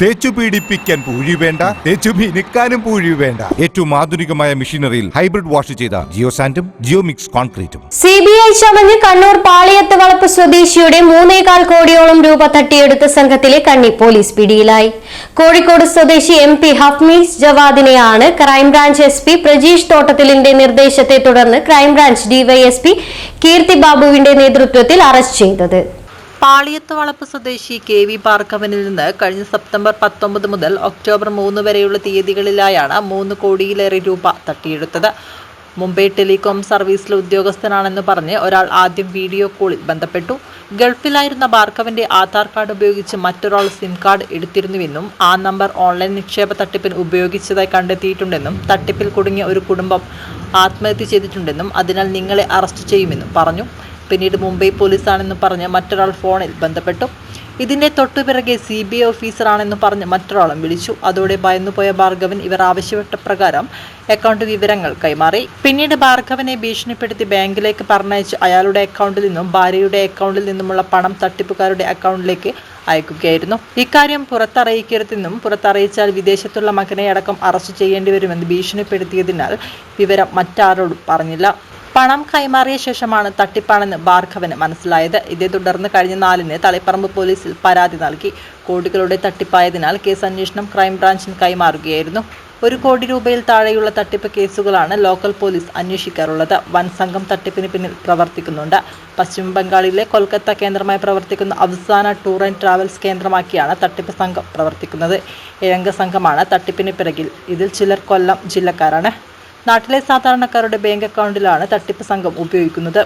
തേച്ചു പീഡിപ്പിക്കാൻ പൂഴി വേണ്ട തേച്ചു മിനുക്കാനും പൂഴി വേണ്ട. ഏറ്റവും ആധുനികമായ മെഷീനറിയിൽ ഹൈബ്രിഡ് വാഷ് ചെയ്ത ജിയോ സാൻഡും ജിയോ മിക്സ് കോൺക്രീറ്റും. സി ബി ഐ ചമഞ്ഞ് കണ്ണൂർ പാളിയത്ത് വളപ്പ് സ്വദേശിയുടെ മൂന്നേകാൽ കോടിയോളം രൂപ തട്ടിയെടുത്ത സംഘത്തിലെ കണ്ണി പോലീസ് പിടിയിലായി. കോഴിക്കോട് സ്വദേശി M P ഹഫ്മീസ് ജവാദിനെയാണ് crime branch S P Prajeesh തോട്ടത്തിലിന്റെ നിർദ്ദേശത്തെ തുടർന്ന് ക്രൈംബ്രാഞ്ച് ഡിവൈഎസ്പി കീർത്തി ബാബുവിന്റെ നേതൃത്വത്തിൽ അറസ്റ്റ് ചെയ്തത്. പാളിയത്ത് വളപ്പ് സ്വദേശി കെ വി പാർക്കവനിൽ നിന്ന് കഴിഞ്ഞ സെപ്റ്റംബർ പത്തൊമ്പത് മുതൽ ഒക്ടോബർ മൂന്ന് വരെയുള്ള തീയതികളിലായാണ് മൂന്ന് കോടിയിലേറെ രൂപ തട്ടിയെടുത്തത്. മുംബൈ ടെലികോം സർവീസിലെ ഉദ്യോഗസ്ഥനാണെന്ന് പറഞ്ഞ് ഒരാൾ ആദ്യം വീഡിയോ കോളിൽ ബന്ധപ്പെട്ടു. ഗൾഫിലായിരുന്ന ഭാർഗവന്റെ ആധാർ കാർഡ് ഉപയോഗിച്ച് മറ്റൊരാൾ സിം കാർഡ് എടുത്തിരുന്നുവെന്നും ആ നമ്പർ ഓൺലൈൻ നിക്ഷേപ തട്ടിപ്പിൽ ഉപയോഗിച്ചതായി കണ്ടെത്തിയിട്ടുണ്ടെന്നും തട്ടിപ്പിൽ കുടുങ്ങിയ ഒരു കുടുംബം ആത്മഹത്യ ചെയ്തിട്ടുണ്ടെന്നും അതിനാൽ നിങ്ങളെ അറസ്റ്റ് ചെയ്യുമെന്നും പറഞ്ഞു. പിന്നീട് മുംബൈ പോലീസാണെന്ന് പറഞ്ഞ് മറ്റൊരാൾ ഫോണിൽ ബന്ധപ്പെട്ടു. ഇതിന്റെ തൊട്ടുപിറകെ സി ബി ഐ ഓഫീസറാണെന്ന് പറഞ്ഞ് മറ്റൊരാളും വിളിച്ചു. അതോടെ ഭയന്നുപോയ ഭാർഗവൻ ഇവർ ആവശ്യപ്പെട്ട പ്രകാരം അക്കൗണ്ട് വിവരങ്ങൾ കൈമാറി. പിന്നീട് ഭാർഗവനെ ഭീഷണിപ്പെടുത്തി ബാങ്കിലേക്ക് പറഞ്ഞയച്ച് അയാളുടെ അക്കൗണ്ടിൽ നിന്നും ഭാര്യയുടെ അക്കൗണ്ടിൽ നിന്നുമുള്ള പണം തട്ടിപ്പുകാരുടെ അക്കൗണ്ടിലേക്ക് അയക്കുകയായിരുന്നു. ഇക്കാര്യം പുറത്തറിയിക്കരുതെന്നും പുറത്തറിയിച്ചാൽ വിദേശത്തുള്ള മകനെ അടക്കം അറസ്റ്റ് ചെയ്യേണ്ടി വരുമെന്ന് ഭീഷണിപ്പെടുത്തിയതിനാൽ വിവരം മറ്റാരോടും പറഞ്ഞില്ല. പണം കൈമാറിയ ശേഷമാണ് തട്ടിപ്പാണെന്ന് ഭാർഗവന് മനസ്സിലായത്. ഇതേ തുടർന്ന് കഴിഞ്ഞ നാലിന് തളിപ്പറമ്പ് പോലീസിൽ പരാതി നൽകി. കോടികളുടെ തട്ടിപ്പായതിനാൽ കേസ് അന്വേഷണം ക്രൈംബ്രാഞ്ചിന് കൈമാറുകയായിരുന്നു. ഒരു കോടി രൂപയിൽ താഴെയുള്ള തട്ടിപ്പ് കേസുകളാണ് ലോക്കൽ പോലീസ് അന്വേഷിക്കാറുള്ളത്. വൻ സംഘം തട്ടിപ്പിന് പിന്നിൽ പ്രവർത്തിക്കുന്നുണ്ട്. പശ്ചിമ ബംഗാളിലെ കൊൽക്കത്ത കേന്ദ്രമായി പ്രവർത്തിക്കുന്ന അവസാന ടൂർ ആൻഡ് ട്രാവൽസ് കേന്ദ്രമാക്കിയാണ് തട്ടിപ്പ് സംഘം പ്രവർത്തിക്കുന്നത്. ഏഴംഗ സംഘമാണ് തട്ടിപ്പിന് പിറകിൽ. ഇതിൽ ചിലർ കൊല്ലം ജില്ലക്കാരാണ്. നാട്ടിലെ സാധാരണക്കാരുടെ ബാങ്ക് അക്കൗണ്ടിലാണ് തട്ടിപ്പ് സംഘം ഉപയോഗിക്കുന്നത്